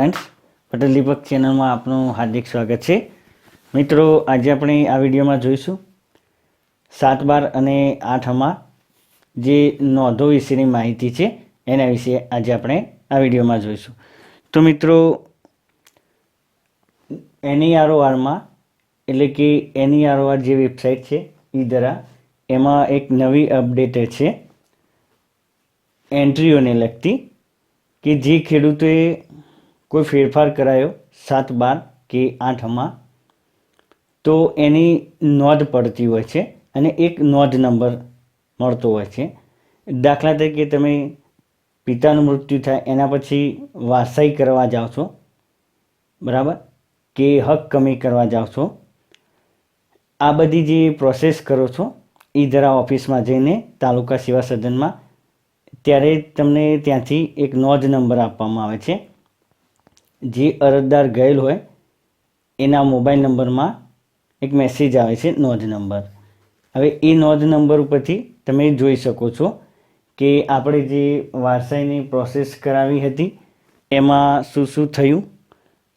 Friends Patel દીપક ચેનલમાં આપનું હાર્દિક સ્વાગત છે. મિત્રો, આજે આપણે આ વિડીયોમાં જોઈશું સાત બાર અને આઠમાં જે નોંધો વિશેની માહિતી છે, એના વિશે આજે આપણે આ વિડીયોમાં જોઈશું. તો મિત્રો એનઈઆરઓઆરમાં એટલે કે એનઈઆરઓઆર જે વેબસાઇટ છે, ઈ દ્વારા એમાં એક નવી અપડેટ છે એન્ટ્રીઓને લગતી કે જે ખેડૂતોએ કોઈ ફેરફાર કરાયો? સાત, બાર કે આઠમાં તો એની નોંધ પડતી હોય છે અને એક નોંધ નંબર મળતો હોય છે. દાખલા તરીકે તમે પિતાનું મૃત્યુ થાય, એના પછી વારસાઈ કરવા જાઓ છો, બરાબર? કે હક કમી કરવા જાઓ છો. આ બધી જે પ્રોસેસ કરો છો એ જરા ઓફિસમાં જઈને તાલુકા સેવા સદનમાં, ત્યારે તમને ત્યાંથી એક નોંધ નંબર આપવામાં આવે છે. જે અરજદાર ગયેલ હોય, એના મોબાઈલ નંબરમાં એક મેસેજ આવે છે, નોંધ નંબર. હવે એ નોંધ નંબર ઉપરથી તમે જોઈ શકો છો કે આપણે જે વારસાઈની પ્રોસેસ કરાવી હતી, એમાં શું શું થયું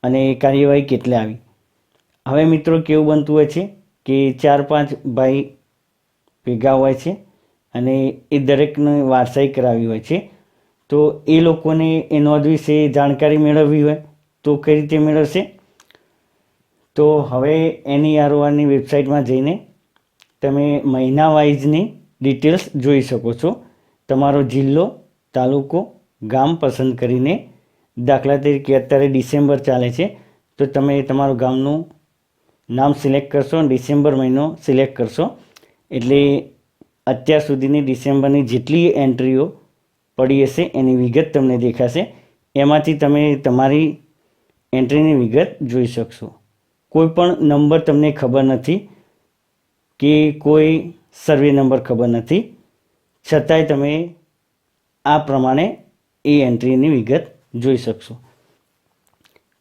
અને કાર્યવાહી કેટલી આવી. હવે મિત્રો કેવું બનતું હોય છે કે ચાર પાંચ ભાઈ ભેગા હોય છે અને એ દરેકને વારસાઈ કરાવી હોય છે, તો એ લોકોને એ નોંધ વિશે જાણકારી મેળવવી હોય તો કઈ રીતે મેળવશે? તો હવે એની આરઓઆરની વેબસાઇટમાં જઈને તમે મહિના વાઇઝની ડિટેલ્સ જોઈ શકો છો. તમારો જિલ્લો, તાલુકો, ગામ પસંદ કરીને દાખલા તરીકે અત્યારે ડિસેમ્બર ચાલે છે. તો તમે તમારું ગામનું નામ સિલેક્ટ કરશો અને ડિસેમ્બર મહિનો સિલેક્ટ કરશો. એટલે અત્યાર સુધીની ડિસેમ્બરની જેટલી એન્ટ્રીઓ પડી હશે એની વિગત તમને દેખાશે. એમાંથી તમે તમારી એન્ટ્રીની વિગત જોઈ શકશો. કોઈ પણ નંબર તમને ખબર નથી કે કોઈ સર્વે નંબર ખબર નથી. છતાંય તમે આ પ્રમાણે એ એન્ટ્રીની વિગત જોઈ શકશો.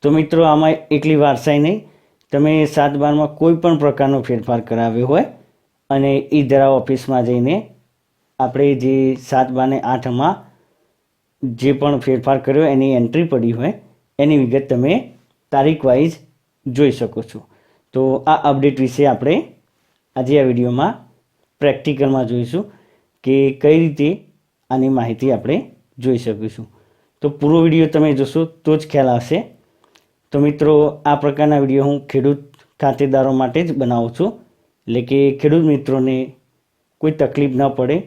તો મિત્રો, આમાં એકલી વારસાઈ નહીં. તમે સાત બારમાં કોઈ પણ પ્રકારનો ફેરફાર કરાવ્યો હોય અને એ ધરાવ ઓફિસમાં જઈને આપણે જે સાત બાર ને આઠમાં જે પણ ફેરફાર કર્યો એની એન્ટ્રી પડી હોય એની વિગત તમે તારીખ વાઇઝ જોઈ શકો છો. તો આ અપડેટ વિશે આપણે આજે આ વિડીયોમાં પ્રેક્ટિકલમાં જોઈશું કે કઈ રીતે આની માહિતી આપણે જોઈ શકીશું. તો પૂરો વીડિયો તમે જોશો તો જ ખ્યાલ આવશે. તો મિત્રો, આ પ્રકારના વીડિયો હું ખેડૂત ખાતેદારો માટે જ બનાવું છું. એટલે કે ખેડૂત મિત્રોને કોઈ તકલીફ ન પડે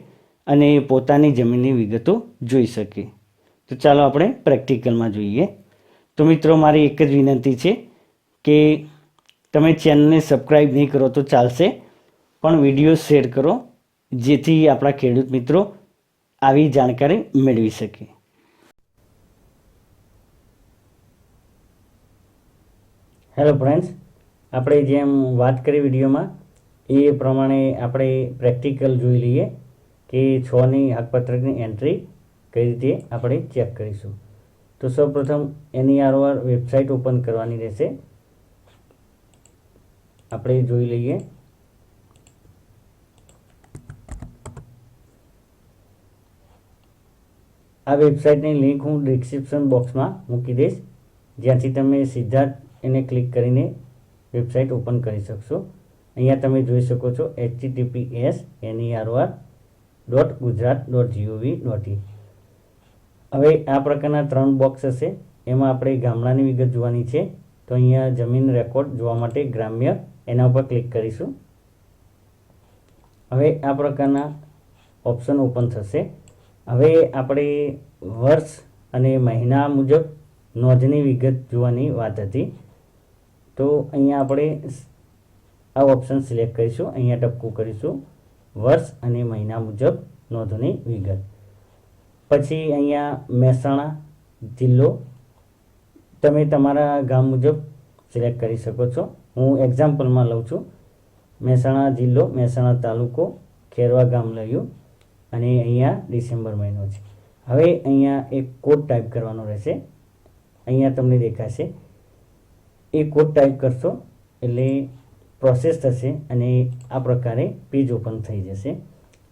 અને પોતાની જમીનની વિગતો જોઈ શકે. તો ચાલો આપણે પ્રેક્ટિકલમાં જોઈએ. તો મિત્રો, મારી એક જ વિનંતી છે કે તમે ચેનલને સબસ્ક્રાઈબ નહીં કરો તો ચાલશે, પણ વીડિયો શેર કરો, જેથી આપણા ખેડૂત મિત્રો આવી જાણકારી મેળવી શકે. હેલો ફ્રેન્ડ્સ, આપણે જેમ વાત કરી વિડીયોમાં, એ પ્રમાણે આપણે પ્રેક્ટિકલ જોઈ લઈએ કે છની હકપત્રકની એન્ટ્રી કઈ રીતે આપણે ચેક કરીશું. તો સૌપ્રથમ એની આરઓઆર વેબસાઇટ ઓપન કરવાની રહેશે. આપણે જોઈ લઈએ. આ વેબસાઇટની લિંક હું ડિસ્ક્રિપ્શન બોક્સમાં મૂકી દઈશ. જ્યાંથી તમે સીધા એને ક્લિક કરીને વેબસાઇટ ઓપન કરી શકશો. અહીંયા તમે જોઈ શકો છો HTTPS NEROR dot Gujarat dot GOV dot in હવે આ પ્રકારના ત્રણ બોક્સ હશે. એમાં આપણે ગામડાની વિગત જોવાની છે. તો અહીંયા જમીન રેકોર્ડ જોવા માટે ગ્રામ્ય એના ઉપર ક્લિક કરીશું. હવે આ પ્રકારના ઓપ્શન ઓપન થશે. હવે આપણે વર્ષ અને મહિના મુજબ નોંધની વિગત જોવાની વાત હતી. તો અહીંયા આપણે આ ઓપ્શન સિલેક્ટ કરીશું. અહીંયા ટપકું કરીશું. વર્ષ અને મહિના મુજબ નોંધની વિગત. પછી અહીંયા મહેસાણા જિલ્લો તમે તમારા ગામ મુજબ સિલેક્ટ કરી શકો છો. હું એક્ઝામ્પલમાં લઉં છું. મહેસાણા જિલ્લો, મહેસાણા તાલુકો, ખેરવા ગામ લયું અને અહીંયા ડિસેમ્બર મહિનો છે. હવે અહીંયા એક કોડ ટાઈપ કરવાનો રહેશે. અહીંયા તમને દેખાશે. એ કોડ ટાઈપ કરશો એટલે પ્રોસેસ થશે અને આ પ્રકારે પેજ ઓપન થઈ જશે.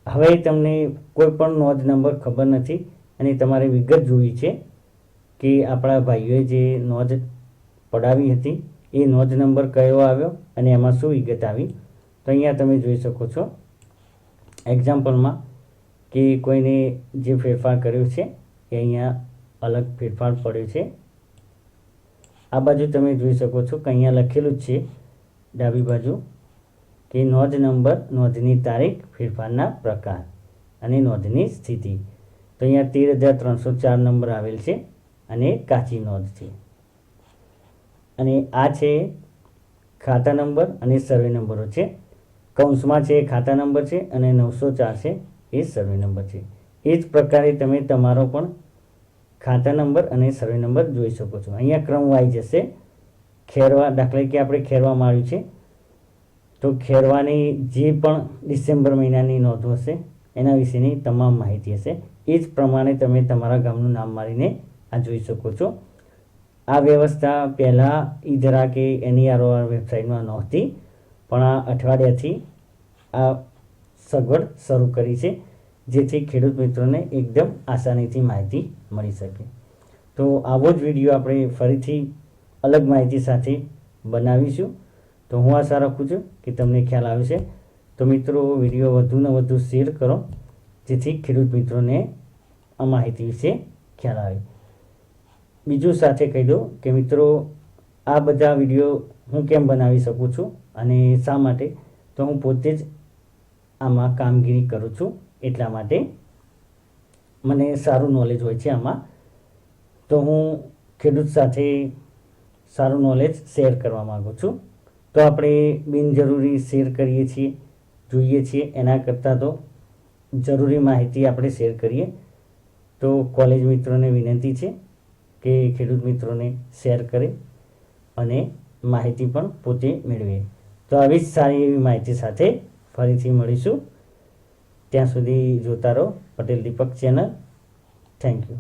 હવે તમને કોઈ પણ નોંધ નંબર ખબર નથી અને તમારે વિગત જોવી છે કે આપણા ભાઈઓએ જે નોંધ પડાવી હતી, એ નોંધ નંબર કયો આવ્યો અને એમાં શું વિગત આવી. તો અહીંયા તમે જોઈ શકો છો એક્ઝામ્પલમાં કે કોઈને જે ફેરફાર કર્યો છે, એ અહીંયા અલગ ફેરફાર પડ્યો છે. આ બાજુ તમે જોઈ શકો છો કે અહીંયા લખેલું જ છે ડાબી બાજુ. કે નોંધ નંબર, નોંધની તારીખ, ફેરફારના પ્રકાર અને નોંધની સ્થિતિ. તો અહીંયા તેર હજાર ત્રણસો ચાર નંબર આવેલ છે અને કાચી નોંધ છે. અને આ છે ખાતા નંબર અને સર્વે નંબરો છે. કૌંસમાં છે ખાતા નંબર છે અને નવસો ચાર છે એ સર્વે નંબર છે. એ જ પ્રકારે તમે તમારો પણ ખાતા નંબર અને સર્વે નંબર જોઈ શકો છો. અહીંયા ક્રમ વાઇઝ જશે ખેરવા, દાખલા કે આપણે ખેરવામાં આવ્યું છે. તો ખેરવાની જે પણ ડિસેમ્બર મહિનાની નોંધો હશે, એના વિશેની તમામ માહિતી હશે. એ જ પ્રમાણે તમે તમારા ગામનું નામ મારીને આ જોઈ શકો છો. આ વ્યવસ્થા પહેલાં ઈધરા કે એનઈઆરઓઆર વેબસાઇટમાં નહોતી, પણ આ અઠવાડિયાથી આ સગવડ શરૂ કરી છે, જેથી ખેડૂત મિત્રોને એકદમ આસાનીથી માહિતી મળી શકે. તો આવો જ વીડિયો આપણે ફરીથી અલગ માહિતી સાથે બનાવીશું. તો હું આશા રાખું છું કે તમને ખ્યાલ આવે છે તો મિત્રો, વીડિયો વધુને વધુ શેર કરો, જેથી ખેડૂત મિત્રોને આ માહિતી વિશે ખ્યાલ આવે. બીજું સાથે કહી દઉં કે મિત્રો, આ બધા વીડિયો હું કેમ બનાવી શકું છું અને શા માટે? તો હું પોતે જ આમાં કામગીરી કરું છું એટલા માટે મને સારું નોલેજ હોય છે આમાં. તો હું ખેડૂત સાથે સારું નોલેજ શેર કરવા માગું છું. તો આપણે બિનજરૂરી શેર કરીએ છીએ, જોઈએ છીએ. એના કરતાં તો જરૂરી માહિતી આપણે શેર કરીએ. તો કોલેજ મિત્રોને વિનંતી છે કે ખેડૂત મિત્રોને શેર કરે અને માહિતી પણ પોતે મેળવે. તો આવી જ સારી એવી માહિતી સાથે ફરીથી મળીશું. ત્યાં સુધી જોતા રહો Patel Deepak channel. Thank you.